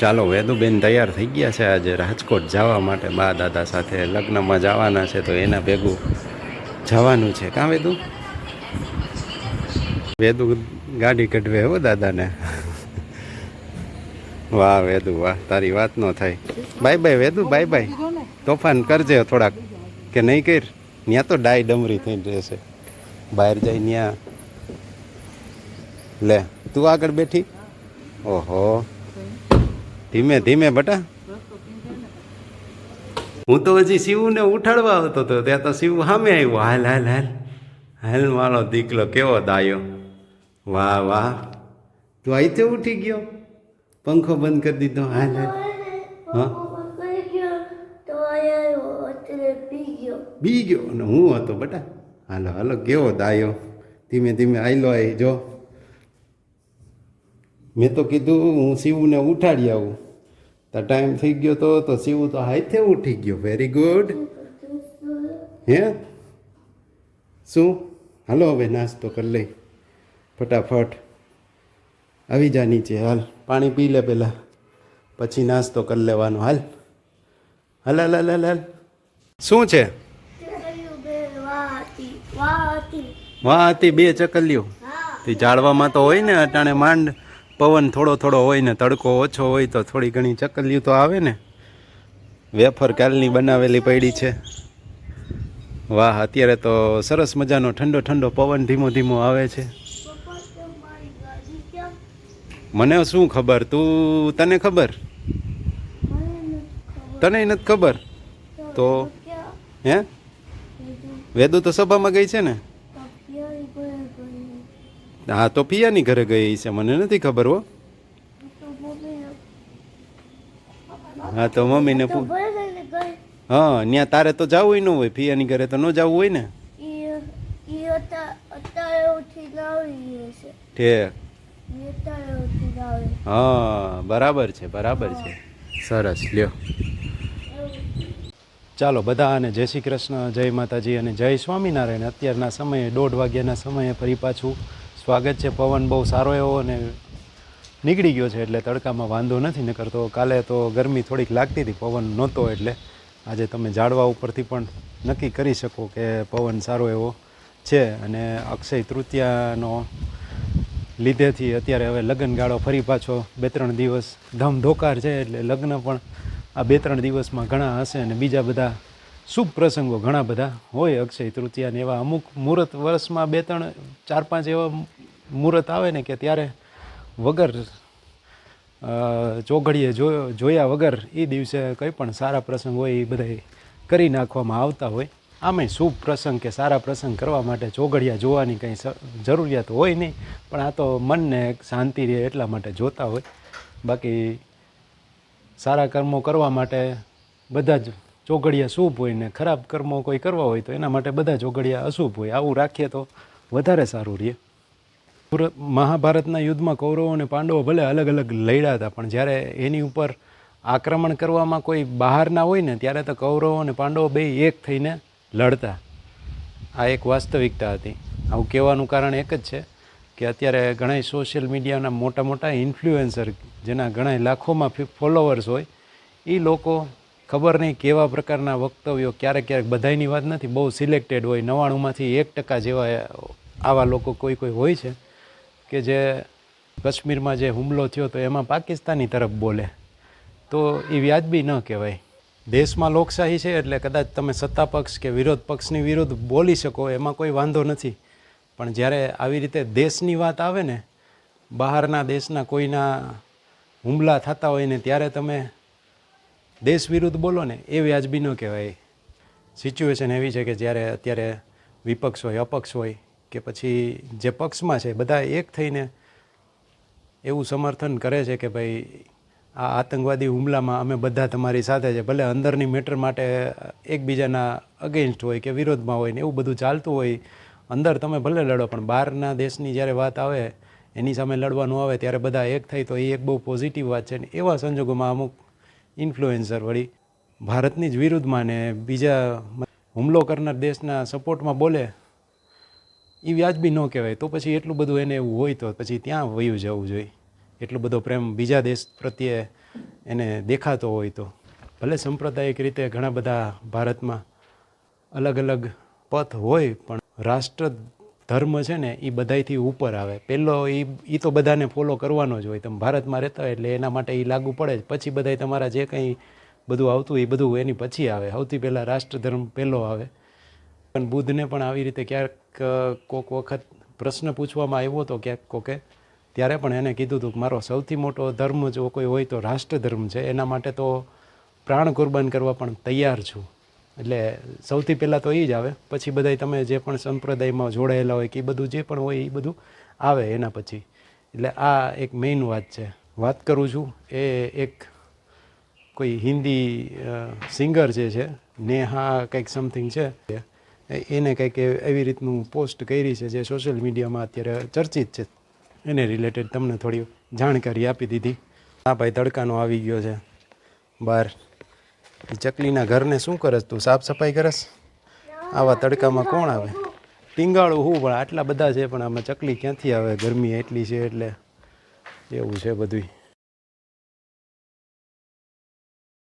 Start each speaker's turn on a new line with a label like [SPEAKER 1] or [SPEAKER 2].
[SPEAKER 1] ચાલો, વેદુબેન તૈયાર થઈ ગયા છે આજે રાજકોટ જવા માટે. બા દાદા સાથે લગ્નમાં જવાના છે તો એના ભેગું જવાનું છે. કાં વેદુ? વેદુ ગાડી કઢવે હો દાદાને. વાહ વેદુ, વાહ, તારી વાત ન થાય. Bye bye Vedu, bye bye. તોફાન કરજે થોડાક, કે નહીં કર? ત્યાં તો ડાય ડમરી થઈ જશે બહાર જઈ ત્યાં લે, તું આગળ બેઠી? ઓહો. ધીમે ધીમે બટા. હું તો હજી શિવને ઉઠાડવા હતો ત્યાં તો શિવ સામે આવ્યો. હાલ હાલ હાલ. હાલ મારો દીકલો કેવો દાયો. વાહ વાહ. તું અહીંથી ઉઠી ગયો? પંખો બંધ કરી દીધો. હાલ હાલ. બી ગયો. અને હું હતો બટા. હાલો હાલો, કેવો દાયો? ધીમે ધીમે આયલો આવી જો. મેં તો કીધું હું શિવને ઉઠાડી આવું. તો ટાઈમ થઈ ગયો તો તો શિવ તો હાથે ઉઠી ગયો. વેરી ગુડ હે? શું? હાલો હવે નાસ્તો કરી લઈ. ફટાફટ. આવી જા નીચે હાલ. પાણી પી લે પહેલાં પછી નાસ્તો કરી લેવાનો હાલ. હાલ હાલ હાલ હાલ હાલ. શું છે? વાહ હતી બે ચકલીઓ તે ઝાડવામાં તો હોય ને અટાણે માંડ. પવન થોડો થોડો હોય ને તડકો ઓછો હોય તો થોડી ઘણી ચકલીઓ તો આવે ને. વેફર કાલની બનાવેલી પડી છે. વાહ, અત્યારે તો સરસ મજાનો ઠંડો ઠંડો પવન ધીમો ધીમો આવે છે. મને શું ખબર? તું, તને ખબર? તને નથી ખબર? તો, હે? વેદુ તો સભામાં ગઈ છે ને? હા તો પિયાની ઘરે ગઈ છે મને નથી ખબર હો. હા તો મમ્મીને હા ત્યાં તારે તો જવું ન હોય પિયાની ઘરે તો ન જવું હોય ને? ઠેક હા બરાબર છે બરાબર છે. સરસ લ્યો. ચાલો બધા અને જય શ્રી કૃષ્ણ જય માતાજી અને જય સ્વામિનારાયણ. અત્યારના સમયે દોઢ વાગ્યાના સમયે ફરી પાછું સ્વાગત છે. પવન બહુ સારો એવો અને નીકળી ગયો છે એટલે તડકામાં વાંધો નથી. નકર તો કાલે તો ગરમી થોડીક લાગતી હતી, પવન નહોતો એટલે આજે તમે ઝાડવા ઉપરથી પણ નક્કી કરી શકો કે પવન સારો એવો છે. અને અક્ષય તૃતીયાનો લીધેથી અત્યારે હવે લગ્નગાળો ફરી પાછો બે ત્રણ દિવસ ધમધોકાર છે એટલે લગ્ન પણ આ બે ત્રણ દિવસમાં ઘણા હશે અને બીજા બધા શુભ પ્રસંગો ઘણા બધા. હોય અક્ષય તૃતીયાને એવા અમુક મુહૂર્ત, વર્ષમાં બે, ત્રણ, ચાર, પાંચ એવા મુહૂર્ત આવે ને કે ત્યારે વગર ચોઘડીએ જોયા વગર એ દિવસે કંઈ પણ સારા પ્રસંગ હોય એ બધા કરી નાખવામાં આવતા હોય. આમે શુભ પ્રસંગ કે સારા પ્રસંગ કરવા માટે ચોઘડિયા જોવાની કંઈ જરૂરિયાત હોય નહીં, પણ આ તો મનને શાંતિ રહે એટલા માટે જોતા હોય. બાકી સારા કર્મો કરવા માટે બધા જ ચોઘડિયા શુભ હોય ને ખરાબ કર્મો કોઈ કરવા હોય તો એના માટે બધા ચોઘડિયા અશુભ હોય. આવું રાખીએ તો વધારે સારું રહે. મહાભારતના યુદ્ધમાં કૌરવો અને પાંડવો ભલે અલગ અલગ લડ્યા હતા, પણ જ્યારે એની ઉપર આક્રમણ કરવામાં કોઈ બહારના હોય ને, ત્યારે તો કૌરવો અને પાંડવો બે એક થઈને લડતા. આ એક વાસ્તવિકતા હતી. આવું કહેવાનું કારણ એક જ છે કે અત્યારે ઘણા સોશિયલ મીડિયાના મોટા મોટા ઇન્ફ્લુએન્સર જેના ઘણા લાખોમાં ફોલોવર્સ હોય એ લોકો ખબર નહીં કેવા પ્રકારના વક્તવ્યો, ક્યારેક ક્યારેક બધાયની વાત નથી, બહુ સિલેક્ટેડ હોય નવ્વાણુંમાંથી એક ટકા જેવા આવા લોકો કોઈ કોઈ હોય છે કે જે કાશ્મીરમાં જે હુમલો થયો તો એમાં પાકિસ્તાની તરફ બોલે. તો એ વ્યાજબી ન કહેવાય. દેશમાં લોકશાહી છે એટલે કદાચ તમે સત્તા પક્ષ કે વિરોધ પક્ષની વિરુદ્ધ બોલી શકો, એમાં કોઈ વાંધો નથી. પણ જ્યારે આવી રીતે દેશની વાત આવે ને, બહારના દેશના કોઈના હુમલા થતા હોય ને ત્યારે તમે દેશ વિરુદ્ધ બોલો ને એ વ્યાજબી ન કહેવાય. સિચ્યુએશન એવી છે કે જ્યારે અત્યારે વિપક્ષ હોય, અપક્ષ હોય, કે પછી જે પક્ષમાં છે, બધા એક થઈને એવું સમર્થન કરે છે કે ભાઈ, આ આતંકવાદી હુમલામાં અમે બધા તમારી સાથે છે, ભલે અંદરની મેટર માટે એકબીજાના અગેન્સ્ટ હોય કે વિરોધમાં હોય ને એવું બધું ચાલતું હોય, અંદર તમે ભલે લડો, પણ બહારના દેશની જ્યારે વાત આવે, એની સામે લડવાનું આવે, ત્યારે બધા એક થાય તો એ એક બહુ પોઝિટિવ વાત છે ને, એવા સંજોગોમાં અમુક ઇન્ફ્લુએન્સર વળી ભારતની જ વિરુદ્ધમાં ને બીજા હુમલો કરનાર દેશના સપોર્ટમાં બોલે એ વ્યાજબી ન કહેવાય. તો પછી એટલું બધું એને એવું હોય તો પછી ત્યાં વયું જવું જોઈએ. એટલો બધો પ્રેમ બીજા દેશ પ્રત્યે એને દેખાતો હોય તો. ભલે સાંપ્રદાયિક રીતે ઘણા બધા ભારતમાં અલગ અલગ પથ હોય, પણ રાષ્ટ્ર ધર્મ છે ને એ બધાયથી ઉપર આવે. પહેલો એ એ તો બધાને ફોલો કરવાનો જ હોય. તમે ભારતમાં રહેતા હોય એટલે એના માટે એ લાગુ પડે જ. પછી બધાય તમારા જે કંઈ બધું આવતું એ બધું એની પછી આવે. સૌથી પહેલાં રાષ્ટ્રધર્મ પહેલો આવે. પણ બુદ્ધને પણ આવી રીતે ક્યાંક કોક વખત પ્રશ્ન પૂછવામાં આવ્યો હતો ક્યાંક કોકે, ત્યારે પણ એને કીધું હતું કે મારો સૌથી મોટો ધર્મ જો કોઈ હોય તો રાષ્ટ્રધર્મ છે. એના માટે તો પ્રાણ કુરબાન કરવા પણ તૈયાર છું. એટલે સૌથી પહેલાં તો એ જ આવે. પછી બધાય તમે જે પણ સંપ્રદાયમાં જોડાયેલા હોય કે એ બધું જે પણ હોય એ બધું આવે એના પછી. એટલે આ એક મેઇન વાત છે. વાત કરું છું એ એક કોઈ હિન્દી સિંગર જે છે, નેહા કંઈક સમથિંગ છે, એને કંઈક એવી રીતનું પોસ્ટ કરી છે જે સોશિયલ મીડિયામાં અત્યારે ચર્ચિત છે. એને રિલેટેડ તમને થોડી જાણકારી આપી દીધી. આ ભાઈ, તડકાનો આવી ગયો છે. બહાર એ ચકલીના ઘરને શું કરસ તું? સાફ સફાઈ કરસ? આવા તડકામાં કોણ આવે? ટીંગાળું હું, પણ આટલા બધા છે, પણ આમાં ચકલી ક્યાંથી આવે? ગરમી એટલી છે એટલે એવું છે બધુંય.